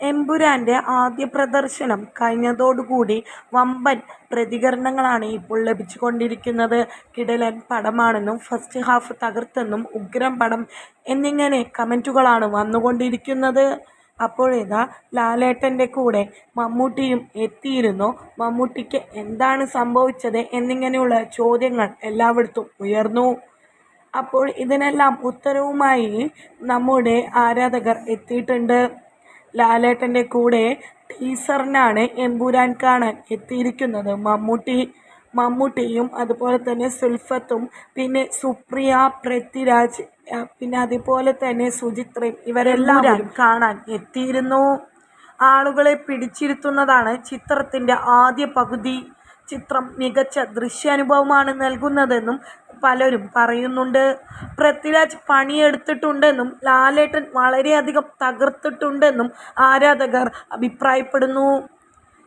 എമ്പുരാന്റെ ആദ്യ പ്രദർശനം കഴിഞ്ഞതോടുകൂടി വമ്പൻ പ്രതികരണങ്ങളാണ് ഇപ്പോൾ ലഭിച്ചുകൊണ്ടിരിക്കുന്നത്. കിടിലൻ പടമാണെന്നും ഫസ്റ്റ് ഹാഫ് തകർത്തെന്നും ഉഗ്രം പടം എന്നിങ്ങനെ കമന്റുകളാണ് വന്നുകൊണ്ടിരിക്കുന്നത്. അപ്പോഴേതാ ലാലേട്ടന്റെ കൂടെ മമ്മൂട്ടിയും എത്തിയിരുന്നു. മമ്മൂട്ടിക്ക് എന്താണ് സംഭവിച്ചത് എന്നിങ്ങനെയുള്ള ചോദ്യങ്ങൾ എല്ലായിടത്തും ഉയർന്നു. അപ്പോൾ ഇതിനെല്ലാം ഉത്തരവുമായി നമ്മുടെ ആരാധകർ എത്തിയിട്ടുണ്ട്. ലാലേട്ടന്റെ കൂടെ ടീസറിനാണ് എമ്പുരാൻ കാണാൻ എത്തിയിരിക്കുന്നത് മമ്മൂട്ടി. മമ്മൂട്ടിയും അതുപോലെ തന്നെ സുൽഫത്തും പിന്നെ സുപ്രിയ, പൃഥ്വിരാജ് പിന്നെ അതുപോലെ തന്നെ സുചിത്രയും ഇവരെല്ലാവരും കാണാൻ എത്തിയിരുന്നു. ആളുകളെ പിടിച്ചിരുത്തുന്നതാണ് ചിത്രത്തിന്റെ ആദ്യ പകുതി. ചിത്രം മികച്ച ദൃശ്യാനുഭവമാണ് നൽകുന്നതെന്നും പലരും പറയുന്നുണ്ട്. പൃഥ്വിരാജ് പണിയെടുത്തിട്ടുണ്ടെന്നും ലാലേട്ടൻ വളരെയധികം തകർത്തിട്ടുണ്ടെന്നും ആരാധകർ അഭിപ്രായപ്പെടുന്നു.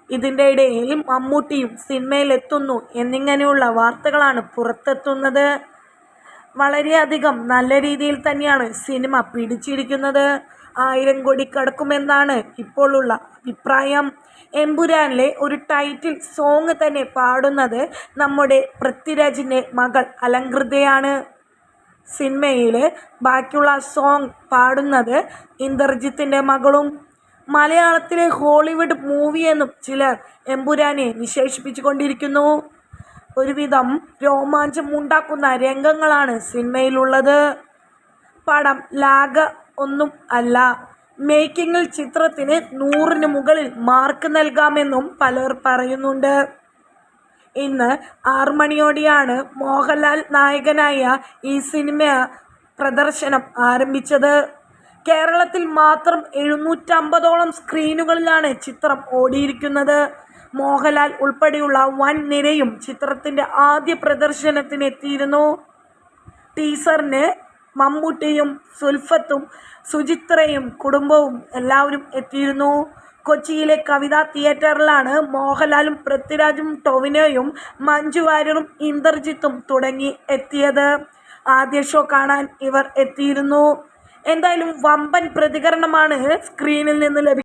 ഇതിന്റെ ഇടയിൽ മമ്മൂട്ടിയും സിനിമയിലെത്തുന്നു എന്നിങ്ങനെയുള്ള വാർത്തകളാണ് പുറത്തെത്തുന്നത്. വളരെയധികം നല്ല രീതിയിൽ തന്നെയാണ് സിനിമ പിടിച്ചിരിക്കുന്നത്. ആയിരം കോടി കടക്കുമെന്നാണ് ഇപ്പോഴുള്ള അഭിപ്രായം. എമ്പുരാനിലെ ഒരു ടൈറ്റിൽ സോങ് തന്നെ പാടുന്നത് നമ്മുടെ പൃഥ്വിരാജിന്റെ മകൾ അലങ്കൃതയാണ്. സിനിമയിൽ ബാക്കിയുള്ള സോങ് പാടുന്നത് ഇന്ദ്രജിത്തിന്റെ മകളും. മലയാളത്തിലെ ഹോളിവുഡ് മൂവി എന്നും ചിലർ എമ്പുരാനെ വിശേഷിപ്പിച്ചുകൊണ്ടിരിക്കുന്നു. ഒരുവിധം രോമാഞ്ചം ഉണ്ടാക്കുന്ന രംഗങ്ങളാണ് സിനിമയിലുള്ളത്. പടം ലാഗ ഒന്നും അല്ല. മേക്കിങ്ങിൽ ചിത്രത്തിന് നൂറിന് മുകളിൽ മാർക്ക് നൽകാമെന്നും പലർ പറയുന്നുണ്ട്. ഇന്ന് ആറ് മണിയോടെയാണ് മോഹൻലാൽ നായകനായ ഈ സിനിമ പ്രദർശനം ആരംഭിച്ചത്. കേരളത്തിൽ മാത്രം എഴുന്നൂറ്റമ്പതോളം സ്ക്രീനുകളിലാണ് ചിത്രം ഓടിയിരിക്കുന്നത്. മോഹൻലാൽ ഉൾപ്പെടെയുള്ള വൻ നിരയും ചിത്രത്തിന്റെ ആദ്യ പ്രദർശനത്തിനെത്തിയിരുന്നു ടീസറിന് മമ്മൂട്ടിയും സുൽഫത്തും സുചിത്രയും കുടുംബവും എല്ലാവരും എത്തിയിരുന്നു. കൊച്ചിയിലെ കവിതാ തിയേറ്ററിലാണ് മോഹൻലാലും പൃഥ്വിരാജും ടൊവിനോയും മഞ്ജു വാര്യറും ഇന്ദ്രജിത്തും തുടങ്ങി എത്തിയത്. ആദ്യ ഷോ കാണാൻ ഇവർ എത്തിയിരുന്നു. എന്തായാലും വമ്പൻ പ്രതികരണമാണ് സ്ക്രീനിൽ നിന്ന് ലഭിക്കുന്നത്.